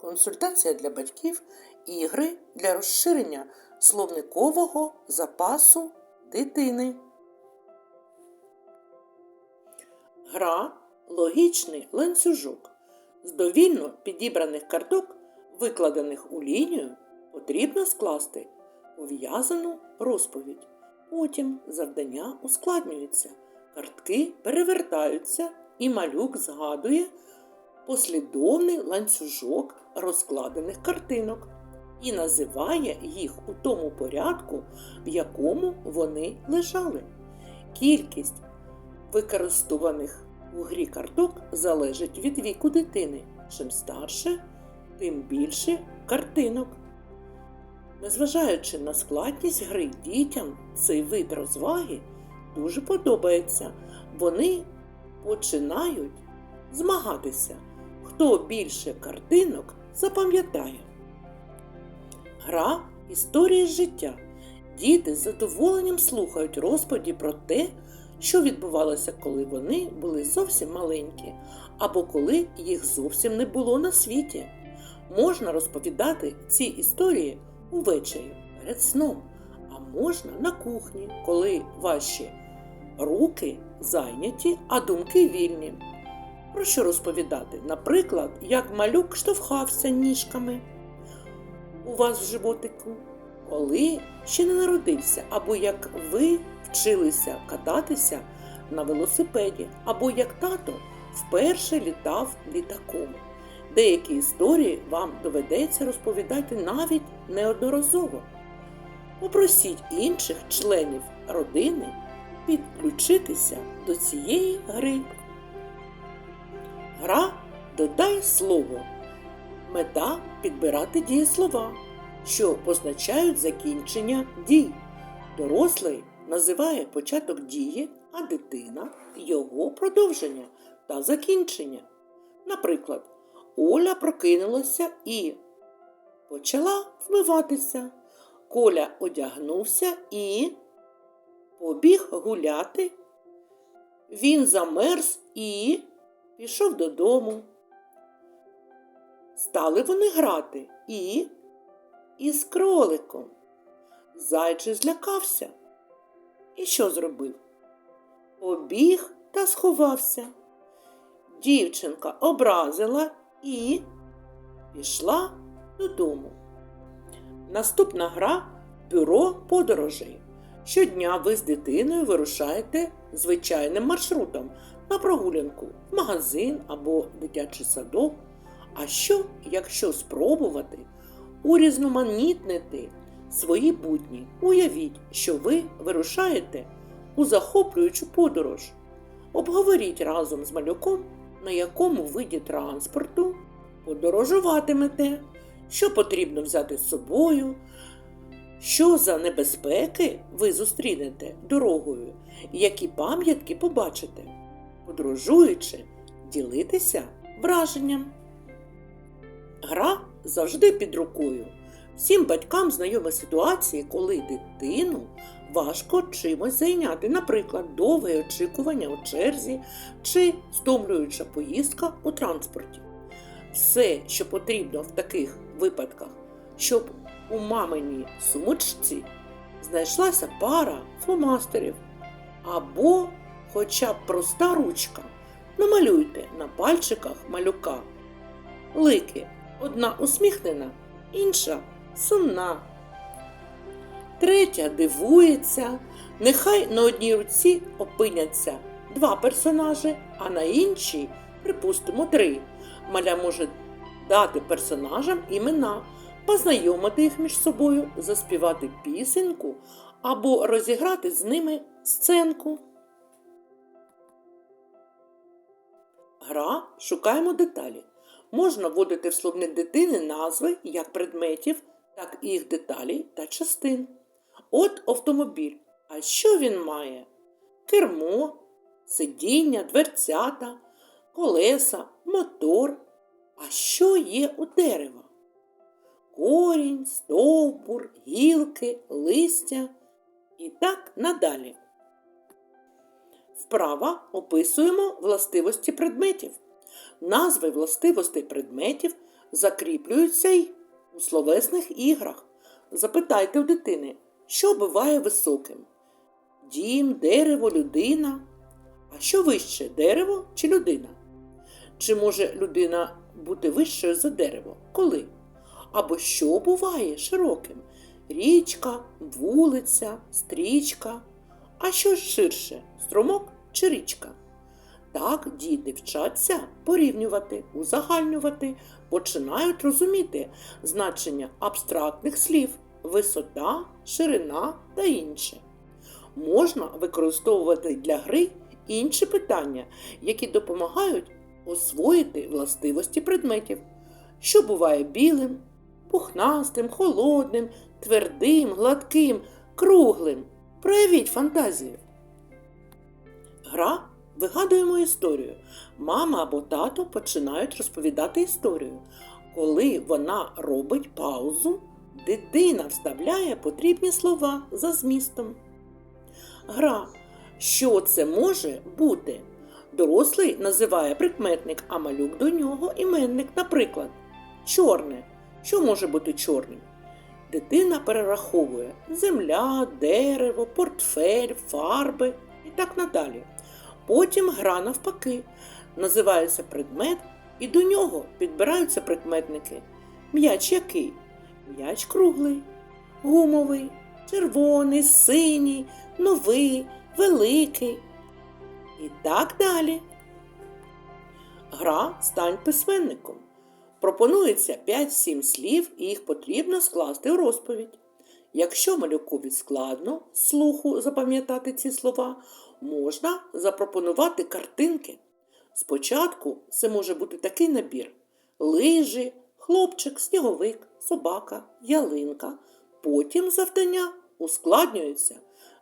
консультація для батьків ігри для розширення словникового запасу дитини. Гра логічний ланцюжок. З довільно підібраних карток, викладених у лінію, потрібно скласти пов'язану розповідь. Потім завдання ускладнюється, картки перевертаються, і малюк згадує послідовний ланцюжок розкладених картинок і називає їх у тому порядку, в якому вони лежали. Кількість використованих у грі карток залежить від віку дитини. Чим старше, тим більше картинок. Незважаючи на складність гри дітям, цей вид розваги дуже подобається. Вони починають змагатися, хто більше картинок запам'ятає. Гра історії життя. Діти з задоволенням слухають розповіді про те, що відбувалося, коли вони були зовсім маленькі, або коли їх зовсім не було на світі. Можна розповідати ці історії увечері перед сном, а можна на кухні, коли ваші руки зайняті, а думки вільні. Про що розповідати? Наприклад, як малюк штовхався ніжками у вас в животику, коли ще не народився, або як ви вчилися кататися на велосипеді, або як тато вперше літав літаком. Деякі історії вам доведеться розповідати навіть неодноразово. Попросіть інших членів родини підключитися до цієї гри. Гра додай слово. Мета підбирати дієслова, що позначають закінчення дій. Дорослий називає початок дії, а дитина його продовження та закінчення. Наприклад, Оля прокинулася і почала вмиватися. Коля одягнувся і побіг гуляти. Він замерз і пішов додому. Стали вони грати і із кроликом. Зайчик злякався. І що зробив? Побіг та сховався. Дівчинка образила і пішла додому. Наступна гра бюро подорожей. Щодня ви з дитиною вирушаєте звичайним маршрутом на прогулянку в магазин або дитячий садок. А що, якщо спробувати урізноманітнити свої будні? Уявіть, що ви вирушаєте у захоплюючу подорож. Обговоріть разом з малюком, на якому виді транспорту подорожуватимете, що потрібно взяти з собою, що за небезпеки ви зустрінете дорогою, які пам'ятки побачите, подорожуючи, ділитися враженням. Гра завжди під рукою. Всім батькам знайомі ситуації, коли дитину важко чимось зайняти, наприклад, довге очікування у черзі чи стомлююча поїздка у транспорті. Все, що потрібно в таких випадках, щоб у маминій сумочці знайшлася пара фломастерів або хоча б проста ручка. Намалюйте на пальчиках малюка. Лики одна усміхнена, інша сумна. Третя дивується, нехай на одній руці опиняться два персонажі, а на іншій, припустимо, три. Маля може дати персонажам імена, познайомити їх між собою, заспівати пісеньку або розіграти з ними сценку. Гра шукаємо деталі. Можна вводити в словник дитини назви як предметів, так і їх деталей та частин. От автомобіль. А що він має? Кермо, сидіння, дверцята, колеса, мотор. А що є у дерева? Корінь, стовбур, гілки, листя і так надалі. Вправа описуємо властивості предметів. Назви властивостей предметів закріплюються й у словесних іграх. Запитайте у дитини, що буває високим? Дім, дерево, людина. А що вище дерево чи людина? Чи може людина бути вищою за дерево? Коли? Або що буває широким? Річка, вулиця, стрічка. А що ширше струмок чи річка? Так діти вчаться порівнювати, узагальнювати, починають розуміти значення абстрактних слів, висота, ширина та інше. Можна використовувати для гри інші питання, які допомагають освоїти властивості предметів, що буває білим, пухнастим, холодним, твердим, гладким, круглим. Проявіть фантазію. Гра вигадуємо історію. Мама або тато починають розповідати історію. Коли вона робить паузу, дитина вставляє потрібні слова за змістом. Гра. Що це може бути? Дорослий називає прикметник, а малюк до нього іменник, наприклад, чорне. Що може бути чорним? Дитина перераховує земля, дерево, портфель, фарби і так надалі. Потім гра навпаки. Називається предмет, і до нього підбираються прикметники. М'яч який? М'яч круглий, гумовий, червоний, синій, новий, великий. І так далі. Гра стань письменником. Пропонується 5-7 слів, і їх потрібно скласти у розповідь. Якщо малюкові складно слуху запам'ятати ці слова, можна запропонувати картинки. Спочатку це може бути такий набір: лижі, хлопчик, сніговик, собака, ялинка. Потім завдання ускладнюються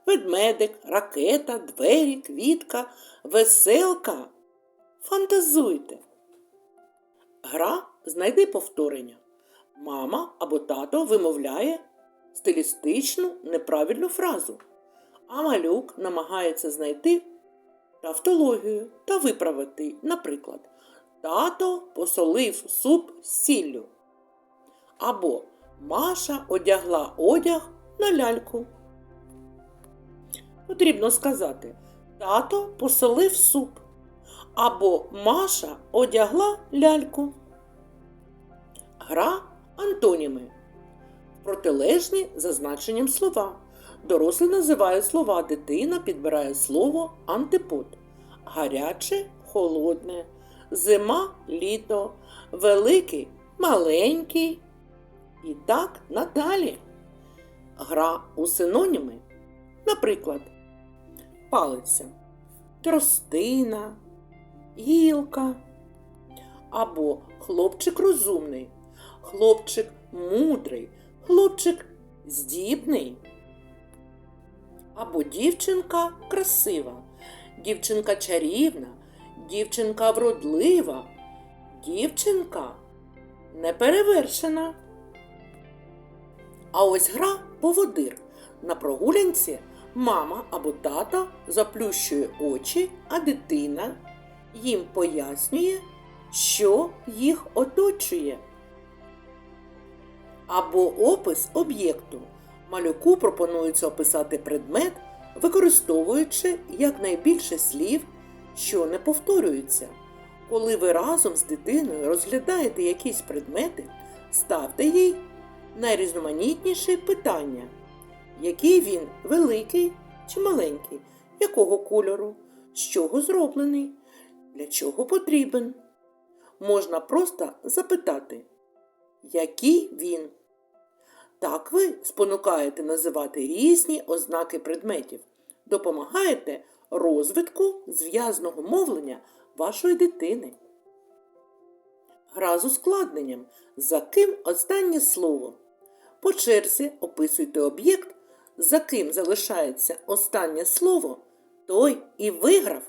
ведмедик, ракета, двері, квітка, веселка. Фантазуйте. Гра знайди повторення. Мама або тато вимовляє стилістичну неправильну фразу, а малюк намагається знайти тавтологію та виправити, наприклад, тато посолив суп з сіллю. Або Маша одягла одяг на ляльку. Потрібно сказати Тато посолив суп. Або Маша одягла ляльку. Гра антоніми. Протилежні за значенням слова. Дорослий називає слова, дитина підбирає слово антипод. Гаряче холодне, зима літо, великий маленький. І так надалі. Гра у синоніми. Наприклад, палиця, тростина, гілка. Або хлопчик розумний, хлопчик мудрий, хлопчик здібний. Або дівчинка красива, дівчинка чарівна, дівчинка вродлива, дівчинка неперевершена. А ось гра поводир. На прогулянці мама або тата заплющує очі, а дитина їм пояснює, що їх оточує. Або опис об'єкту. Малюку пропонується описати предмет, використовуючи якнайбільше слів, що не повторюються. Коли ви разом з дитиною розглядаєте якісь предмети, ставте їй найрізноманітніші питання. Який він великий чи маленький, якого кольору, з чого зроблений, для чого потрібен. Можна просто запитати, який він. Так ви спонукаєте називати різні ознаки предметів, допомагаєте розвитку зв'язного мовлення вашої дитини. Гра з ускладненням. За ким останнє слово. По черзі описуйте об'єкт, за ким залишається останнє слово, той і виграв.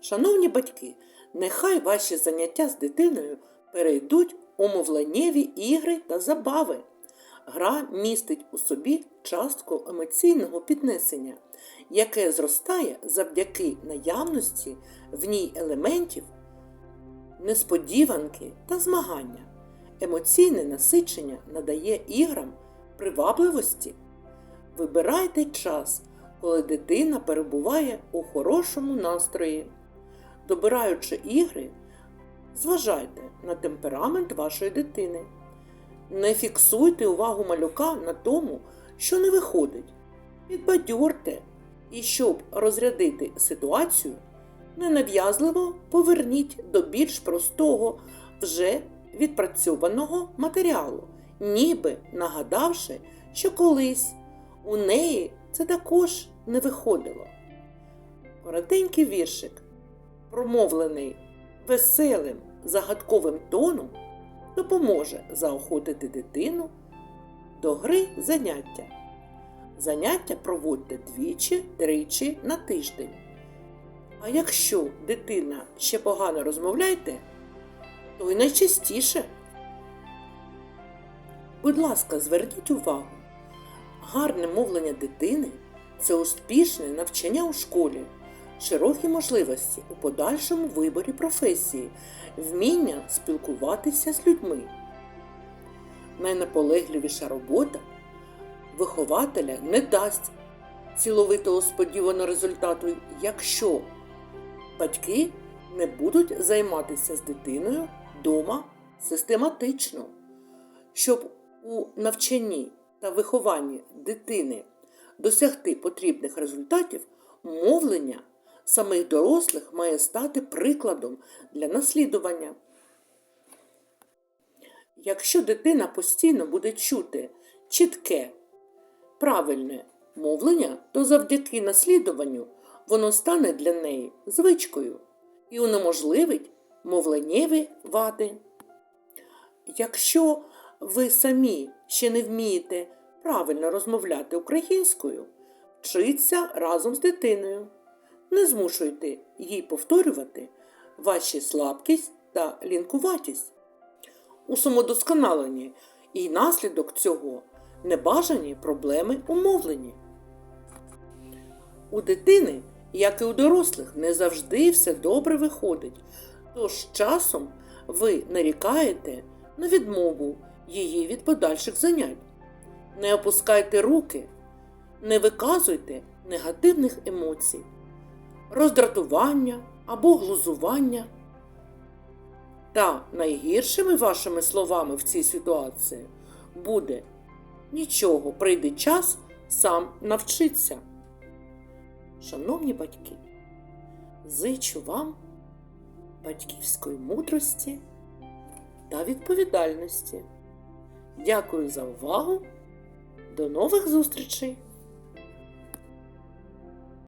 Шановні батьки, нехай ваші заняття з дитиною перейдуть у мовленнєві ігри та забави. Гра містить у собі частку емоційного піднесення, яке зростає завдяки наявності в ній елементів несподіванки та змагання. Емоційне насичення надає іграм привабливості. Вибирайте час, коли дитина перебуває у хорошому настрої. Добираючи ігри, зважайте на темперамент вашої дитини. Не фіксуйте увагу малюка на тому, що не виходить. Підбадьорте і щоб розрядити ситуацію, ненав'язливо поверніть до більш простого, вже відпрацьованого матеріалу, ніби нагадавши, що колись у неї це також не виходило. Коротенький віршик, промовлений веселим загадковим тоном, допоможе заохотити дитину до гри заняття. Заняття проводьте двічі-тричі на тиждень. А якщо дитина ще погано розмовляєте, то й найчастіше. Будь ласка, зверніть увагу, гарне мовлення дитини це успішне навчання у школі, широкі можливості у подальшому виборі професії, вміння спілкуватися з людьми. Найнаполегливіша робота вихователя не дасть ціловитого сподіваного результату, якщо батьки не будуть займатися з дитиною вдома систематично, щоб у навчанні та вихованні дитини досягти потрібних результатів, мовлення самих дорослих має стати прикладом для наслідування. Якщо дитина постійно буде чути чітке, правильне мовлення, то завдяки наслідуванню воно стане для неї звичкою і унеможливить мовленнєві вади. Якщо ви самі ще не вмієте правильно розмовляти українською, вчіться разом з дитиною. Не змушуйте їй повторювати ваші слабкість та лінкуватість. У самодосконаленні і наслідок цього небажані проблеми у мовленні. У дитини, як і у дорослих, не завжди все добре виходить, тож часом ви нарікаєте на відмову її від подальших занять. Не опускайте руки, не виказуйте негативних емоцій, роздратування або глузування. Та найгіршими вашими словами в цій ситуації буде нічого, прийде час сам навчиться. Шановні батьки, зичу вам батьківської мудрості та відповідальності. Дякую за увагу. До нових зустрічей!